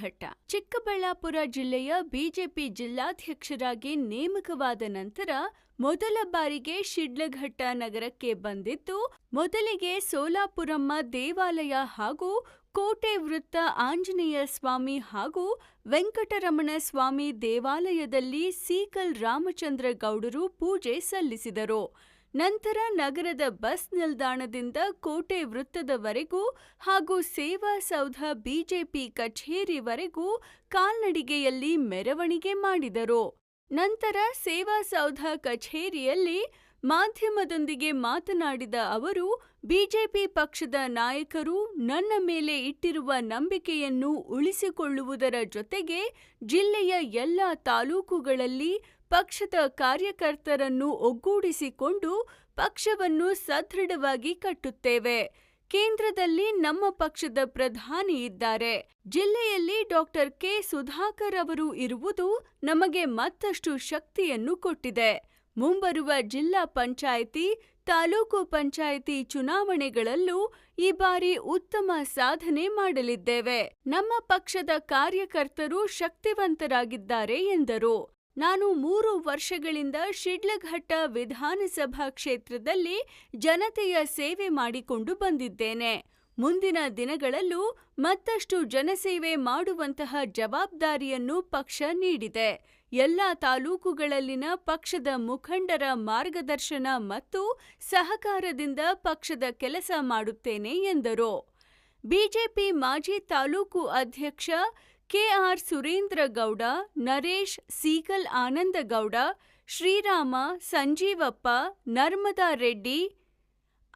ಶಿಡ್ಲಘಟ್ಟ ಚಿಕ್ಕಬಳ್ಳಾಪುರ ಜಿಲ್ಲೆಯ ಬಿಜೆಪಿ ಜಿಲ್ಲಾಧ್ಯಕ್ಷರಾಗಿ ನೇಮಕವಾದ ನಂತರ ಮೊದಲ ಬಾರಿಗೆ ಶಿಡ್ಲಘಟ್ಟ ನಗರಕ್ಕೆ ಬಂದಿದ್ದು, ಮೊದಲಿಗೆ ಸೋಲಾಪುರಮ್ಮ ದೇವಾಲಯ ಹಾಗೂ ಕೋಟೆ ವೃತ್ತ ಆಂಜನೇಯ ಸ್ವಾಮಿ ಹಾಗೂ ವೆಂಕಟರಮಣ ಸ್ವಾಮಿ ದೇವಾಲಯದಲ್ಲಿ ಸೀಕಲ್ ರಾಮಚಂದ್ರ ಗೌಡರು ಪೂಜೆ ಸಲ್ಲಿಸಿದರು. ನಂತರ ನಗರದ ಬಸ್ ನಿಲ್ದಾಣದಿಂದ ಕೋಟೆ ವೃತ್ತದವರೆಗೂ ಹಾಗೂ ಸೇವಾ ಸೌಧ ಬಿಜೆಪಿ ಕಚೇರಿವರೆಗೂ ಕಾಲ್ನಡಿಗೆಯಲ್ಲಿ ಮೆರವಣಿಗೆ ಮಾಡಿದರು. ನಂತರ ಸೇವಾ ಸೌಧ ಕಚೇರಿಯಲ್ಲಿ ಮಾಧ್ಯಮದೊಂದಿಗೆ ಮಾತನಾಡಿದ ಅವರು, ಬಿಜೆಪಿ ಪಕ್ಷದ ನಾಯಕರು ನನ್ನ ಮೇಲೆ ಇಟ್ಟಿರುವ ನಂಬಿಕೆಯನ್ನು ಉಳಿಸಿಕೊಳ್ಳುವುದರ ಜೊತೆಗೆ ಜಿಲ್ಲೆಯ ಎಲ್ಲ ತಾಲೂಕುಗಳಲ್ಲಿ ಪಕ್ಷದ ಕಾರ್ಯಕರ್ತರನ್ನು ಒಗ್ಗೂಡಿಸಿಕೊಂಡು ಪಕ್ಷವನ್ನು ಸದೃಢವಾಗಿ ಕಟ್ಟುತ್ತೇವೆ. ಕೇಂದ್ರದಲ್ಲಿ ನಮ್ಮ ಪಕ್ಷದ ಪ್ರಧಾನಿ ಇದ್ದಾರೆ. ಜಿಲ್ಲೆಯಲ್ಲಿ ಡಾಕ್ಟರ್ ಕೆ. ಸುಧಾಕರ್ ಅವರು ಇರುವುದು ನಮಗೆ ಮತ್ತಷ್ಟು ಶಕ್ತಿಯನ್ನು ಕೊಟ್ಟಿದೆ. ಮುಂಬರುವ ಜಿಲ್ಲಾ ಪಂಚಾಯಿತಿ, ತಾಲೂಕು ಪಂಚಾಯಿತಿ ಚುನಾವಣೆಗಳಲ್ಲೂ ಈ ಬಾರಿ ಉತ್ತಮ ಸಾಧನೆ ಮಾಡಲಿದ್ದೇವೆ. ನಮ್ಮ ಪಕ್ಷದ ಕಾರ್ಯಕರ್ತರು ಶಕ್ತಿವಂತರಾಗಿದ್ದಾರೆ ಎಂದರು. ನಾನು ಮೂರು ವರ್ಷಗಳಿಂದ ಶಿಡ್ಲಘಟ್ಟ ವಿಧಾನಸಭಾ ಕ್ಷೇತ್ರದಲ್ಲಿ ಜನತೆಯ ಸೇವೆ ಮಾಡಿಕೊಂಡು ಬಂದಿದ್ದೇನೆ. ಮುಂದಿನ ದಿನಗಳಲ್ಲೂ ಮತ್ತಷ್ಟು ಜನಸೇವೆ ಮಾಡುವಂತಹ ಜವಾಬ್ದಾರಿಯನ್ನು ಪಕ್ಷ ನೀಡಿದೆ. ಎಲ್ಲ ತಾಲೂಕುಗಳಲ್ಲಿನ ಪಕ್ಷದ ಮುಖಂಡರ ಮಾರ್ಗದರ್ಶನ ಮತ್ತು ಸಹಕಾರದಿಂದ ಪಕ್ಷದ ಕೆಲಸ ಮಾಡುತ್ತೇನೆ ಎಂದರು. ಬಿಜೆಪಿ ಮಾಜಿ ತಾಲೂಕು ಅಧ್ಯಕ್ಷ ಕೆಆರ್ ಸುರೇಂದ್ರ ಗೌಡ ನರೇಶ್ ಸೀಕಲ್ ಆನಂದಗೌಡ, ಶ್ರೀರಾಮ ಸಂಜೀವಪ್ಪ, ನರ್ಮದಾ ರೆಡ್ಡಿ,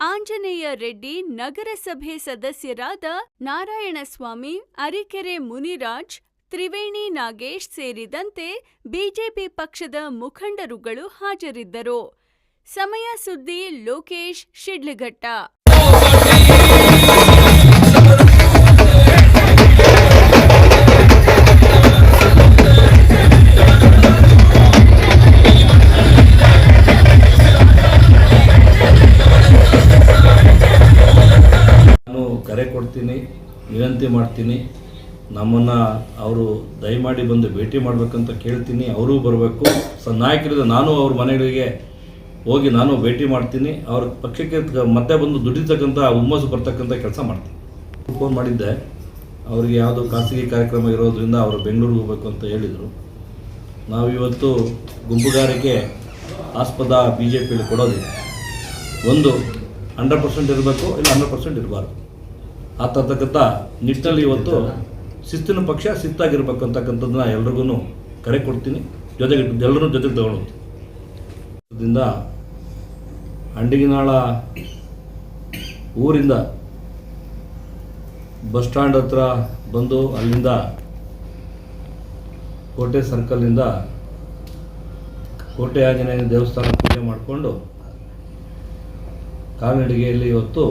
ಆಂಜನೇಯ ರೆಡ್ಡಿ, ನಗರಸಭೆ ಸದಸ್ಯರಾದ ನಾರಾಯಣಸ್ವಾಮಿ, ಅರಿಕೆರೆ ಮುನಿರಾಜ್, ತ್ರಿವೇಣಿ ನಾಗೇಶ್ ಸೇರಿದಂತೆ ಬಿಜೆಪಿ ಪಕ್ಷದ ಮುಖಂಡರುಗಳು ಹಾಜರಿದ್ದರು. ಸಮಯ ಸುದ್ದಿ ಲೋಕೇಶ್ ಶಿಡ್ಲಘಟ್ಟ. ವಿನಂತಿ ಮಾಡ್ತೀನಿ. ನಮ್ಮನ್ನು ಅವರು ದಯಮಾಡಿ ಬಂದು ಭೇಟಿ ಮಾಡಬೇಕಂತ ಕೇಳ್ತೀನಿ. ಅವರೂ ಬರಬೇಕು. ಸ ನಾಯಕರಿಂದ ನಾನು ಅವ್ರ ಮನೆಗಳಿಗೆ ಹೋಗಿ ನಾನು ಭೇಟಿ ಮಾಡ್ತೀನಿ. ಅವ್ರ ಪಕ್ಷಕ್ಕೆ ಮತ್ತೆ ಬಂದು ದುಡಿತಕ್ಕಂಥ ಹುಮ್ಮಸ್ಸು ಬರ್ತಕ್ಕಂಥ ಕೆಲಸ ಮಾಡ್ತೀನಿ. ಫೋನ್ ಮಾಡಿದ್ದೆ. ಅವರಿಗೆ ಯಾವುದೋ ಖಾಸಗಿ ಕಾರ್ಯಕ್ರಮ ಇರೋದ್ರಿಂದ ಅವರು ಬೆಂಗಳೂರಿಗೆ ಹೋಗಬೇಕು ಅಂತ ಹೇಳಿದರು. ನಾವಿವತ್ತು ಗುಂಪುಗಾರಿಕೆ ಆಸ್ಪದ ಬಿ ಜೆ ಪಿಯಲ್ಲಿ ಕೊಡೋದಿಲ್ಲ. ಒಂದು ಹಂಡ್ರೆಡ್ ಪರ್ಸೆಂಟ್ ಇರಬೇಕು, ಇಲ್ಲ ಹಂಡ್ರೆಡ್ ಪರ್ಸೆಂಟ್ ಇರಬಾರ್ದು. ಆ ತರ್ತಕ್ಕಂಥ ನಿಟ್ಟಿನಲ್ಲಿ ಇವತ್ತು ಶಿಸ್ತಿನ ಪಕ್ಷ. ಶಿಸ್ತಾಗಿರ್ಬೇಕು ಅಂತಕ್ಕಂಥದ್ದನ್ನ ಎಲ್ರಿಗೂ ಕರೆ ಕೊಡ್ತೀನಿ. ಜೊತೆಗೆ ಎಲ್ಲರೂ ಜೊತೆಗೆ ತಗೊಳ್ಳೋದ್ರಿಂದ ಅಂಡಿಗಿನಾಳ ಊರಿಂದ ಬಸ್ ಸ್ಟ್ಯಾಂಡ್ ಹತ್ರ ಬಂದು ಅಲ್ಲಿಂದ ಕೋಟೆ ಸರ್ಕಲ್ನಿಂದ ಕೋಟೆ ಆಂಜನೇಯ ದೇವಸ್ಥಾನ ಪೂಜೆ ಮಾಡಿಕೊಂಡು ಕಾಲ್ನಡಿಗೆಯಲ್ಲಿ ಇವತ್ತು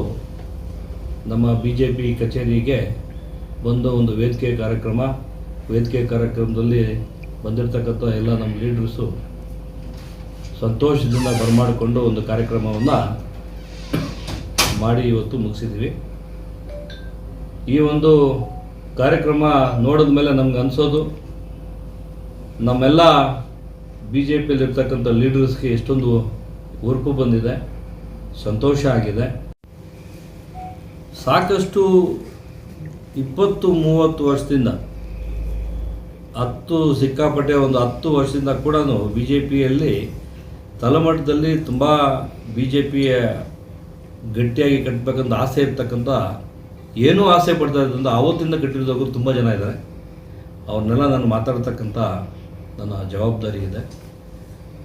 ನಮ್ಮ ಬಿ ಜೆ ಪಿ ಕಚೇರಿಗೆ ಬಂದು ಒಂದು ವೇದಿಕೆ ಕಾರ್ಯಕ್ರಮ. ವೇದಿಕೆ ಕಾರ್ಯಕ್ರಮದಲ್ಲಿ ಬಂದಿರತಕ್ಕಂಥ ಎಲ್ಲ ನಮ್ಮ ಲೀಡರ್ಸು ಸಂತೋಷದಿಂದ ಬರಮಾಡಿಕೊಂಡು ಒಂದು ಕಾರ್ಯಕ್ರಮವನ್ನು ಮಾಡಿ ಇವತ್ತು ಮುಗಿಸಿದ್ವಿ ಈ ಒಂದು ಕಾರ್ಯಕ್ರಮ ನೋಡಿದ ಮೇಲೆ ನಮ್ಗೆ ಅನಿಸೋದು, ನಮ್ಮೆಲ್ಲ ಬಿ ಜೆ ಪಿಯಲ್ಲಿರ್ತಕ್ಕಂಥ ಲೀಡರ್ಸ್ಗೆ ಎಷ್ಟೊಂದು ಹುರುಪು ಬಂದಿದೆ, ಸಂತೋಷ ಆಗಿದೆ. ಸಾಕಷ್ಟು ಇಪ್ಪತ್ತು, ಮೂವತ್ತು ವರ್ಷದಿಂದ, ಹತ್ತು ಸಿಕ್ಕಾಪಟ್ಟೆ, ಒಂದು ಹತ್ತು ವರ್ಷದಿಂದ ಕೂಡ ಬಿ ಜೆ ಪಿಯಲ್ಲಿ ತಲೆಮಟ್ಟದಲ್ಲಿ ತುಂಬ ಬಿ ಜೆ ಪಿಯ ಗಟ್ಟಿಯಾಗಿ ಕಟ್ಟಬೇಕಂತ ಆಸೆ ಇರ್ತಕ್ಕಂಥ, ಏನೂ ಆಸೆ ಪಡ್ತಾ ಇದ್ದಂಥ ಅವತ್ತಿಂದ ಕಟ್ಟಿರೋದವರು ತುಂಬ ಜನ ಇದ್ದಾರೆ. ಅವ್ರನ್ನೆಲ್ಲ ನಾನು ಮಾತಾಡ್ತಕ್ಕಂಥ ನನ್ನ ಜವಾಬ್ದಾರಿ ಇದೆ.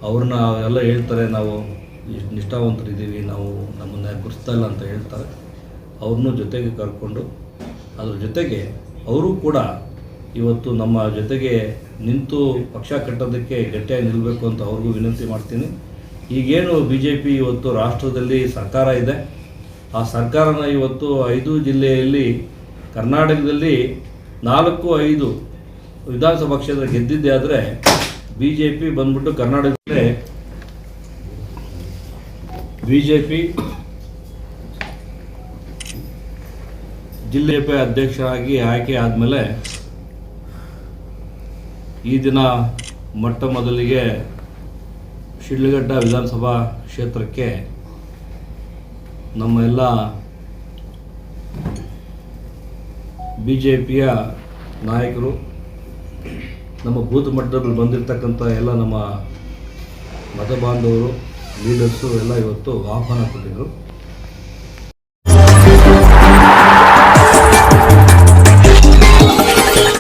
ಅವ್ರನ್ನ ಎಲ್ಲ ಹೇಳ್ತಾರೆ, ನಾವು ನಿಷ್ಠಾವಂತರಿದ್ದೀವಿ, ನಾವು ನಮ್ಮನ್ನ ಗುರುಸ್ತಾ ಇಲ್ಲ ಅಂತ ಹೇಳ್ತಾರೆ. ಅವ್ರನ್ನೂ ಜೊತೆಗೆ ಕರ್ಕೊಂಡು, ಅದ್ರ ಜೊತೆಗೆ ಅವರು ಕೂಡ ಇವತ್ತು ನಮ್ಮ ಜೊತೆಗೆ ನಿಂತು ಪಕ್ಷ ಕಟ್ಟೋದಕ್ಕೆ ಗಟ್ಟಿಯಾಗಿ ನಿಲ್ಲಬೇಕು ಅಂತ ಅವ್ರಿಗೂ ವಿನಂತಿ ಮಾಡ್ತೀನಿ. ಈಗೇನು ಬಿ ಜೆ ಪಿ ಇವತ್ತು ರಾಷ್ಟ್ರದಲ್ಲಿ ಸರ್ಕಾರ ಇದೆ. ಆ ಸರ್ಕಾರನ ಇವತ್ತು ಐದು ಜಿಲ್ಲೆಯಲ್ಲಿ ಕರ್ನಾಟಕದಲ್ಲಿ ನಾಲ್ಕು ಐದು ವಿಧಾನಸಭಾ ಕ್ಷೇತ್ರ ಗೆದ್ದಿದ್ದೆ ಆದರೆ ಬಿ ಜೆ ಪಿ ಬಂದ್ಬಿಟ್ಟು ಕರ್ನಾಟಕದಲ್ಲಿ ಬಿ ಜೆ ಪಿ ಜಿಲ್ಲೆ ಪಿ ಅಧ್ಯಕ್ಷರಾಗಿ ಆಯ್ಕೆ ಆದಮೇಲೆ ಈ ದಿನ ಮೊಟ್ಟ ಮೊದಲಿಗೆ ಶಿಡ್ಲಘಟ್ಟ ವಿಧಾನಸಭಾ ಕ್ಷೇತ್ರಕ್ಕೆ ನಮ್ಮ ಎಲ್ಲ ಬಿ ಜೆ ಪಿಯ ನಾಯಕರು, ನಮ್ಮ ಬೂತ್ ಮಟ್ಟದಲ್ಲಿ ಬಂದಿರತಕ್ಕಂಥ ಎಲ್ಲ ನಮ್ಮ ಮತ ಬಾಂಧವರು ಲೀಡರ್ಸು ಎಲ್ಲ ಇವತ್ತು ಆಹ್ವಾನ ಕೊಟ್ಟಿದ್ದರು